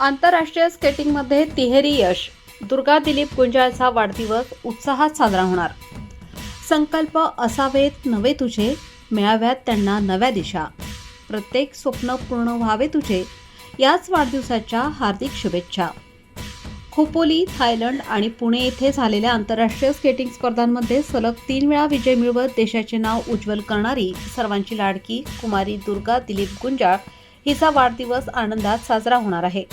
आंतरराष्ट्रीय स्केटिंगमध्ये तिहेरी यश. दुर्गा दिलीप गुंजाळचा वाढदिवस उत्साहात साजरा होणार. संकल्प असावेत नवे तुझे मिळाव्यात त्यांना नव्या दिशा. प्रत्येक स्वप्न पूर्ण व्हावे तुझे याच वाढदिवसाच्या हार्दिक शुभेच्छा. खोपोली थायलंड आणि पुणे येथे झालेल्या आंतरराष्ट्रीय स्केटिंग स्पर्धांमध्ये सलग तीन वेळा विजय मिळवत देशाचे नाव उज्ज्वल करणारी सर्वांची लाडकी कुमारी दुर्गा दिलीप गुंजाळ हिचा वाढदिवस आनंदात साजरा होणार आहे.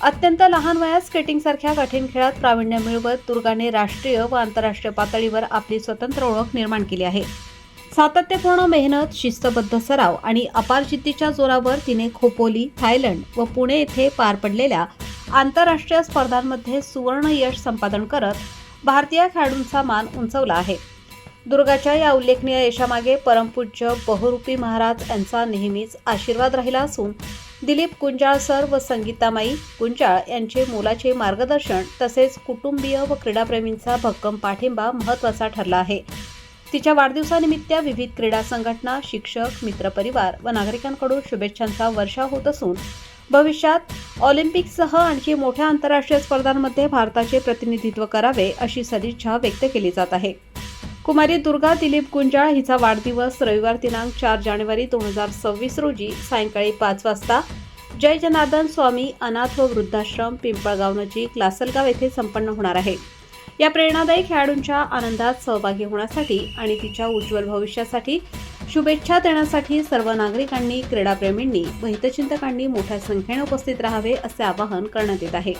अत्यंत लहान वयात स्केटिंगसारख्या कठीण खेळात प्रावीण्य मिळवत दुर्गाने राष्ट्रीय व आंतरराष्ट्रीय पातळीवर आपली स्वतंत्र ओळख निर्माण केली आहे. सातत्यपूर्ण मेहनत शिस्तबद्ध सराव आणि अपार जिद्दीच्या जोरावर तिने खोपोली थायलंड व पुणे येथे पार पडलेल्या आंतरराष्ट्रीय स्पर्धांमध्ये सुवर्ण यश संपादन करत भारतीय खेळाडूंचा मान उंचवला आहे. दुर्गाच्या या उल्लेखनीय यशामागे परमपूज्य बहुरूपी महाराज यांचा नेहमीच आशीर्वाद राहिला असून दिलीप कुंजाळ सर व संगीतामाई कुंजाळ यांचे मोलाचे मार्गदर्शन तसेच कुटुंबीय व क्रीडाप्रेमींचा भक्कम पाठिंबा महत्त्वाचा ठरला आहे. तिच्या वाढदिवसानिमित्त विविध क्रीडा संघटना शिक्षक मित्रपरिवार व नागरिकांकडून शुभेच्छांचा वर्षा होत असून भविष्यात ऑलिम्पिकसह आणखी मोठ्या आंतरराष्ट्रीय स्पर्धांमध्ये भारताचे प्रतिनिधित्व करावे अशी सदिच्छा व्यक्त केली जात आहे. कुमारी दुर्गा दिलीप गुंजाळ हिचा वाढदिवस रविवार दिनांक चार जानेवारी दोन हजार सव्वीस रोजी सायंकाळी पाच वाजता. जय जनार्दन स्वामी अनाथ व वृद्धाश्रम पिंपळगाव नजीक लासलगाव येथे संपन्न होणार आहे. या प्रेरणादायी खेळाडूंच्या आनंदात सहभागी होण्यासाठी आणि तिच्या उज्ज्वल भविष्यासाठी शुभेच्छा देण्यासाठी सर्व नागरिकांनी क्रीडाप्रेमींनी व हितचिंतकांनी मोठ्या संख्येने उपस्थित राहावे असे आवाहन करण्यात येत आहे.